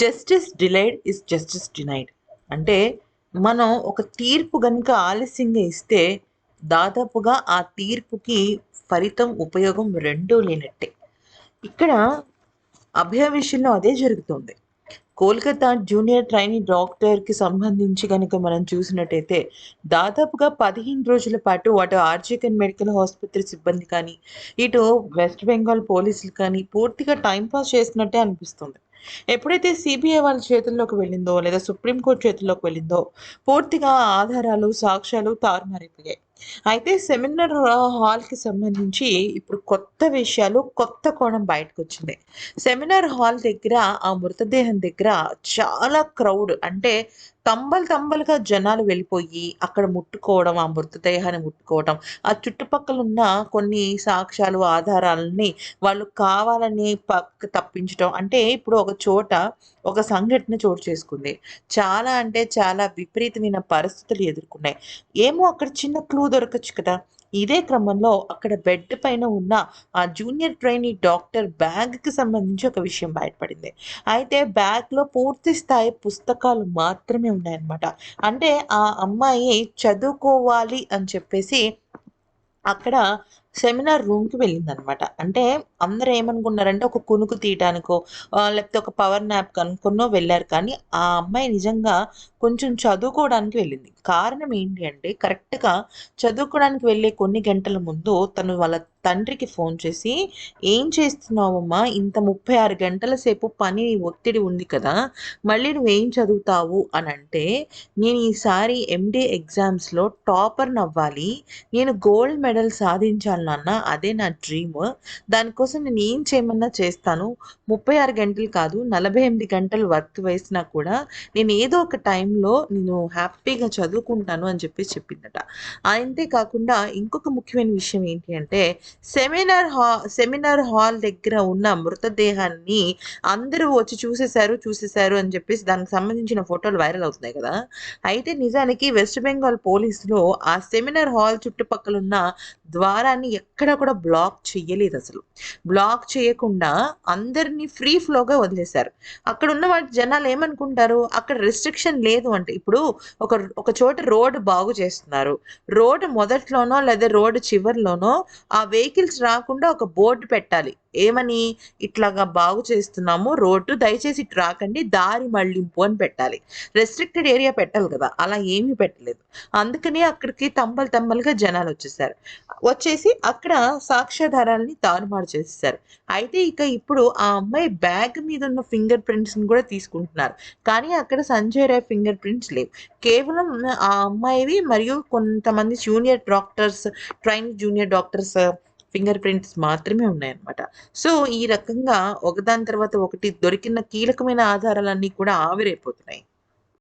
Justice delayed is justice denied అంటే మనం ఒక తీర్పు కనుక ఆలస్యంగా ఇస్తే దాదాపుగా ఆ తీర్పుకి ఫలితం ఉపయోగం రెండూ లేనట్టే. ఇక్కడ అభయ విషయంలో అదే జరుగుతుంది. కోల్కతా జూనియర్ ట్రైనీ డాక్టర్కి సంబంధించి కనుక మనం చూసినట్టయితే దాదాపుగా పదిహేను రోజుల పాటు అటు ఆర్జికన్ మెడికల్ ఆసుపత్రి సిబ్బంది కానీ ఇటు వెస్ట్ బెంగాల్ పోలీసులు కానీ పూర్తిగా టైంపాస్ చేసినట్టే అనిపిస్తుంది. ఎప్పుడైతే సిబిఐ వాళ్ళ చేతుల్లోకి వెళ్ళిందో లేదా సుప్రీంకోర్టు చేతుల్లోకి వెళ్ళిందో పూర్తిగా ఆధారాలు సాక్ష్యాలు తారుమారైపోయాయి. అయితే సెమినార్ హాల్కి సంబంధించి ఇప్పుడు కొత్త విషయాలు కొత్త కోణం బయటకు వచ్చింది సెమినార్ హాల్ దగ్గర ఆ మృతదేహం దగ్గర చాలా క్రౌడ్. అంటే తంబలు తంబలుగా జనాలు వెళ్ళిపోయి అక్కడ ముట్టుకోవడం ఆ మృతదేహాన్ని ముట్టుకోవడం ఆ చుట్టుపక్కల ఉన్న కొన్ని సాక్ష్యాలు ఆధారాలని వాళ్ళు కావాలని పక్క తప్పించడం అంటే ఇప్పుడు ఒక చోట ఒక సంఘటన చోటు చేసుకుంది. చాలా అంటే చాలా విపరీతమైన పరిస్థితులు ఎదుర్కొన్నాయి. ఏమో అక్కడ చిన్న క్లూ దొరకచ్చు కదా. ఇదే క్రమంలో అక్కడ బెడ్ పైన ఉన్న ఆ జూనియర్ ట్రైనీ డాక్టర్ బ్యాగ్కి సంబంధించి ఒక విషయం బయటపడింది. అయితే బ్యాగ్లో పూర్తి స్థాయి పుస్తకాలు మాత్రమే ఉన్నాయన్నమాట. అంటే ఆ అమ్మాయి చదువుకోవాలి అని చెప్పేసి అక్కడ సెమినార్ రూమ్కి వెళ్ళిందనమాట. అంటే అందరూ ఏమనుకున్నారంటే ఒక కునుకు తీయటానికో లేకపోతే ఒక పవర్ న్యాప్ కనుక్కున్నో వెళ్ళారు. కానీ ఆ అమ్మాయి నిజంగా కొంచెం చదువుకోవడానికి వెళ్ళింది. కారణం ఏంటి అంటే కరెక్ట్గా చదువుకోవడానికి వెళ్ళే కొన్ని గంటల ముందు తను వాళ్ళ తండ్రికి ఫోన్ చేసి ఏం చేస్తున్నావమ్మా? ఇంత ముప్పై ఆరు గంటల సేపు పని ఒత్తిడి ఉంది కదా మళ్ళీ నువ్వేం చదువుతావు? అని అంటే నేను ఈసారి ఎండే ఎగ్జామ్స్లో టాపర్ నవ్వాలి. నేను గోల్డ్ మెడల్ సాధించాలి నాన్న. అదే నా డ్రీమ్. దానికోసం నేను ఏం చేయమన్నా చేస్తాను? ముప్పై ఆరు గంటలు కాదు నలభై ఎనిమిది గంటలు వర్క్ వేసినా కూడా నేను ఏదో ఒక టైంలో నేను హ్యాపీగా చదువుకుంటాను అని చెప్పి చెప్పిందట. అంతేకాకుండా ఇంకొక ముఖ్యమైన విషయం ఏంటి అంటే సెమినార్ హా సెమినార్ హాల్ దగ్గర ఉన్న మృతదేహాన్ని అందరూ వచ్చి చూసేశారు చూసేశారు అని చెప్పేసి దానికి సంబంధించిన ఫోటోలు వైరల్ అవుతున్నాయి కదా. అయితే నిజానికి వెస్ట్ బెంగాల్ పోలీసులు ఆ సెమినార్ హాల్ చుట్టుపక్కల ఉన్న ద్వారాన్ని ఎక్కడ కూడా బ్లాక్ చేయలేదు అసలు. బ్లాక్ చేయకుండా అందరినీ ఫ్రీ ఫ్లోగా వదిలేశారు. అక్కడ ఉన్న వాటి జనాలు ఏమనుకుంటారు? అక్కడ రిస్ట్రిక్షన్ లేదు అంటే ఇప్పుడు ఒక ఒక చోట రోడ్డు బాగు చేస్తున్నారు. రోడ్డు మొదట్లోనో లేదా రోడ్డు చివరిలోనో ఆ వే వెహికల్స్ రాకుండా ఒక బోర్డు పెట్టాలి. ఏమని? ఇట్లాగా బాగు చేస్తున్నాము రోడ్డు దయచేసి ఇటు రాకండి దారి మళ్ళింపు అని పెట్టాలి. రెస్ట్రిక్టెడ్ ఏరియా పెట్టాలి కదా అలా ఏమీ పెట్టలేదు. అందుకని అక్కడికి తంబలు తంబలుగా జనాలు వచ్చేసారు. వచ్చేసి అక్కడ సాక్ష్యాధారాలని తారుమారు చేసేసారు. అయితే ఇక ఇప్పుడు ఆ అమ్మాయి బ్యాగ్ మీద ఉన్న ఫింగర్ ప్రింట్స్ని కూడా తీసుకుంటున్నారు. కానీ అక్కడ సంజయ్ రాయ్ ఫింగర్ ప్రింట్స్ లేవు. కేవలం ఆ అమ్మాయివి మరియు కొంతమంది junior doctors train junior doctors finger prints మాత్రమే ఉన్నాయన్నమాట. సో ఈ రకంగా ఒకదాని తర్వాత ఒకటి దొరికిన కీలకమైన ఆధారాలన్నీ కూడా ఆవిరైపోతున్నాయి.